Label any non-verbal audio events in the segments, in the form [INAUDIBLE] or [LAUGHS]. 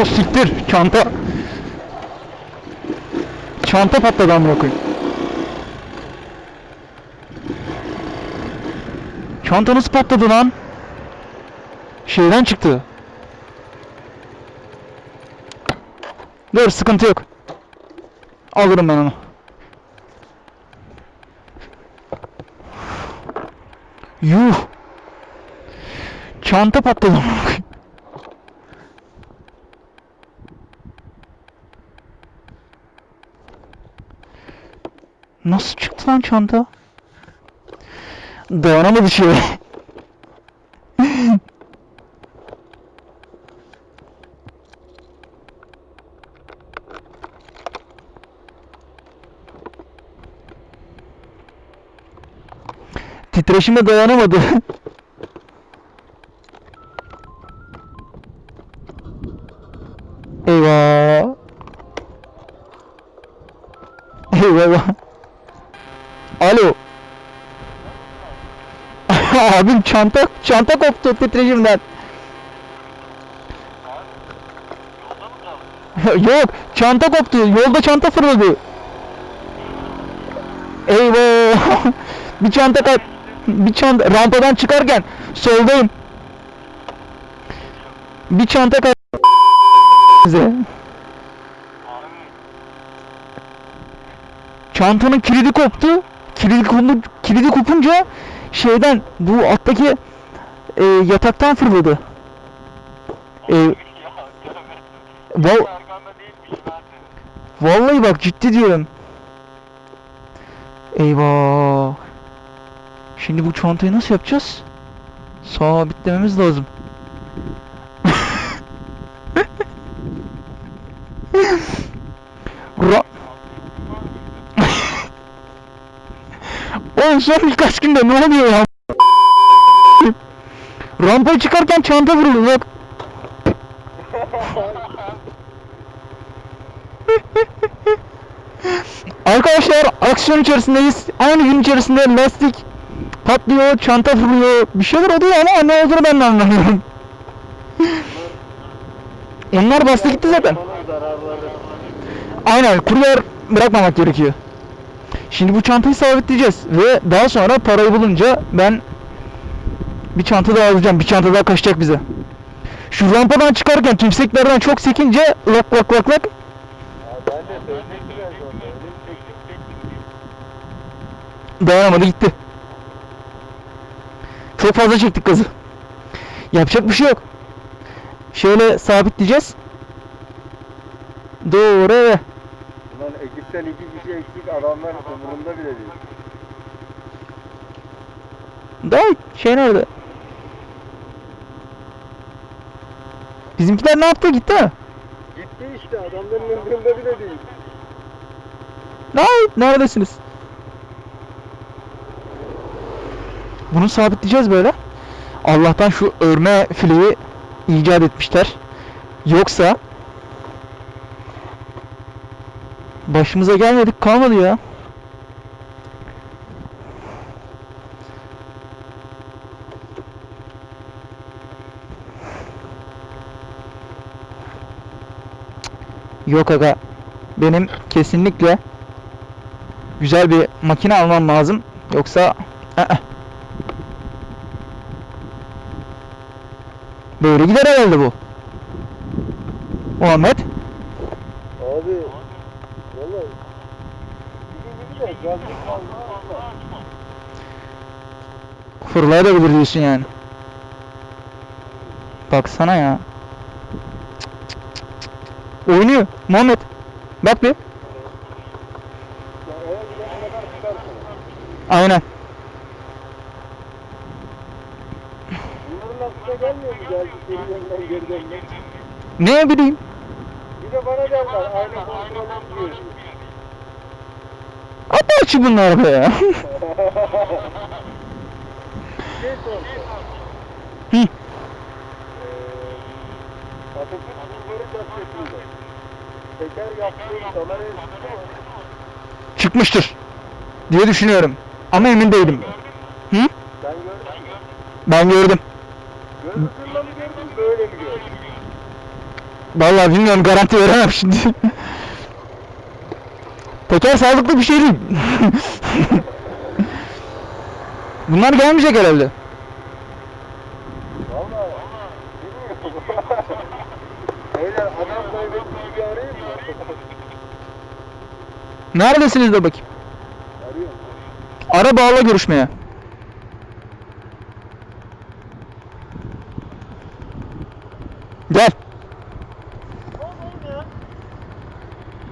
O siktir çanta. Çanta patladı amına koyayım. Çanta nasıl patladı lan? Şeyden çıktı. Dur sıkıntı yok. Alırım ben onu. Yuh. Çanta patladı Nasıl çıktı lan çanta? Dayanamadı şey. [LAUGHS] Titreşime dayanamadı. [LAUGHS] Eyvah. Abim çanta çanta koptu titreşimden. [LAUGHS] Yok çanta koptu. Yolda çanta fırladı. Eyvah. [LAUGHS] bir çanta kay bir çanta rampadan çıkarken soldayım. Bir çanta kay bize. Çantanın kilidi koptu. Kilidi, kilidi kopunca şeyden bu alttaki e, yataktan fırladı. E, val, vallahi bak ciddi diyorum. Eyvah. Şimdi bu çantayı nasıl yapacağız? Sabitlememiz lazım. Oğlum son birkaç günde ne oluyor ya? Rampa çıkarken çanta vuruldu bak. Arkadaşlar aksiyon içerisindeyiz. Aynı gün içerisinde lastik patlıyor, çanta fırlıyor. Bir şeyler oluyor ama ne olduğunu ben de anlamıyorum. Onlar bastı gitti zaten. Aynen kuryer bırakmamak gerekiyor. Şimdi bu çantayı sabitleyeceğiz ve daha sonra parayı bulunca ben bir çanta daha alacağım. Bir çanta daha kaçacak bize. Şu rampadan çıkarken tümseklerden çok sekince lak lak lak lak dayanamadı gitti. Çok fazla çektik gazı. Yapacak bir şey yok. Şöyle sabitleyeceğiz. Doğru. Ekipten iki kişi eksik adamlar umurumda bile değil. Daha şey nerede? Bizimkiler ne yaptı gitti mi? Gitti işte adamların umurumda bile değil. Ay, neredesiniz? Bunu sabitleyeceğiz böyle. Allah'tan şu örme fileyi icat etmişler. Yoksa başımıza gelmedik kalmadı ya. Yok aga. Benim kesinlikle güzel bir makine almam lazım. Yoksa ı-ı. böyle gider herhalde bu. Muhammed. Abi vallahi gibi de kaldı. Fırlayabilir diyorsun yani. Baksana ya. Oynuyor. Muhammed. Bak bir. Aynen. Ne bileyim. Bir de bana derler aynı kontrol etmiyor. Apaçı bunlar be ya. Şey soracağım. Hı. Ee, Atatürk teker? Çıkmıştır. Diye düşünüyorum. Ama emin değilim. Hı? Ben gördüm. Ben gördüm. Gördün böyle mi gördün? Vallahi bilmiyorum garanti veremem şimdi. Teker sağlıklı bir şey değil. Bunlar gelmeyecek herhalde. Valla bilmiyorum. Beyler adam kaybettiği bir arayayım? Neredesiniz de bakayım. Arıyorum. Ara bağla görüşmeye. Gel.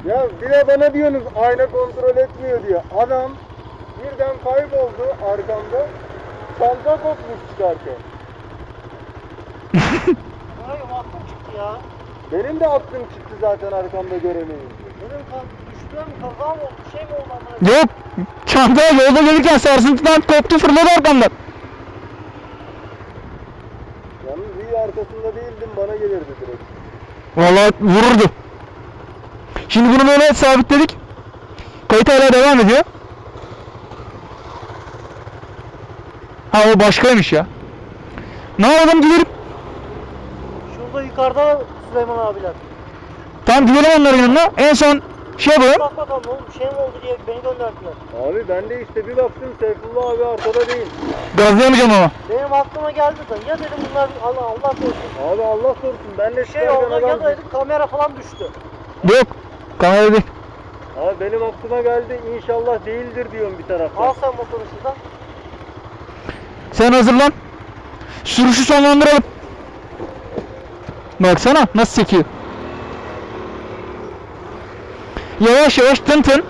Ya bir de bana diyorsunuz ayna kontrol etmiyor diye. Adam birden kayboldu arkamda. Çanta kopmuş çıkarken. Hayır aklım çıktı ya. Benim de aklım çıktı zaten arkamda göremeyince. Benim kan düştü mü kaza mı oldu bir şey mi oldu amına Yok. Çanta yolda gelirken sarsıntıdan koptu fırladı arkamdan. Yalnız iyi arkasında değildim bana gelirdi direkt. Vallahi vururdu. Şimdi bunu böyle sabitledik. Kayıt hala devam ediyor. Ha o başkaymış ya. Ne yapalım gidelim. Şurada yukarıda Süleyman abiler. Tamam gidelim onların yanına. En son şey yapalım. Bak bakalım oğlum şey mi oldu diye beni gönderdiler. Abi ben de işte bir baktım Seyfullah abi arkada değil. Gazlayamayacağım ama. Benim aklıma geldi de ya dedim bunlar Allah Allah korusun. Abi Allah korusun ben de Bir şey oldu ya da dedim kamera falan düştü. Yok. Kamera değil. Abi benim aklıma geldi inşallah değildir diyorum bir taraftan. Al sen motoru şuradan. Sen hazırlan. Sürüşü sonlandıralım. Baksana nasıl çekiyor. Yavaş yavaş tın tın.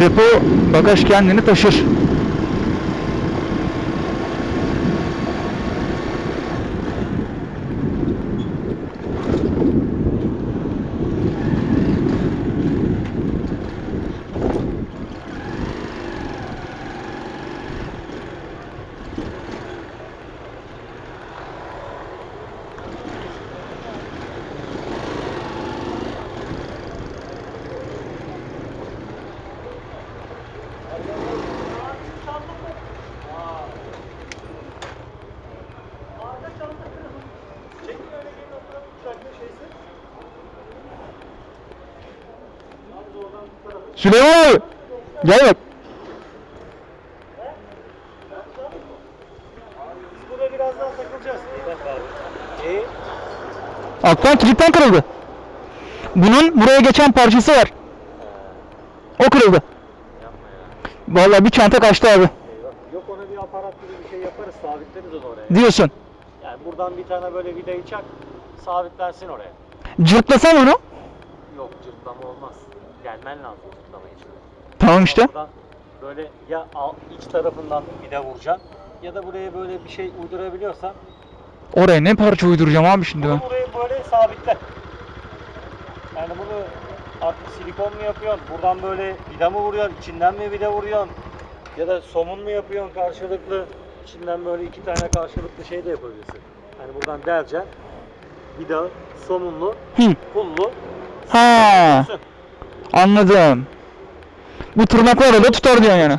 Depo bagaj kendini taşır. Süleyman abi. Gel bak. Biz burada biraz daha takılacağız. İyi bak abi. İyi. Alttan kilitten kırıldı. Bunun buraya geçen parçası var. O kırıldı. Vallahi bir çanta kaçtı abi. Yok ona bir aparat gibi bir şey yaparız, sabitleriz onu oraya. Diyorsun. Yani buradan bir tane böyle vidayı çak, sabitlensin oraya. Cırtlasam onu. Cırtlama olmaz. Gelmen lazım cırtlama için. Tamam işte. Buradan böyle ya iç tarafından vida vuracaksın ya da buraya böyle bir şey uydurabiliyorsan Oraya ne parça uyduracağım abi şimdi ben. bunu buraya böyle sabitle. Yani bunu artık silikon mu yapıyorsun, buradan böyle vida mı vuruyorsun, içinden mi vida vuruyorsun ya da somun mu yapıyorsun karşılıklı, içinden böyle iki tane karşılıklı şey de yapabilirsin. Yani buradan deleceksin, vida, somunlu, Hı. pullu, Ha, anladım. Bu tırnaklarla da tutar diyorsun yani.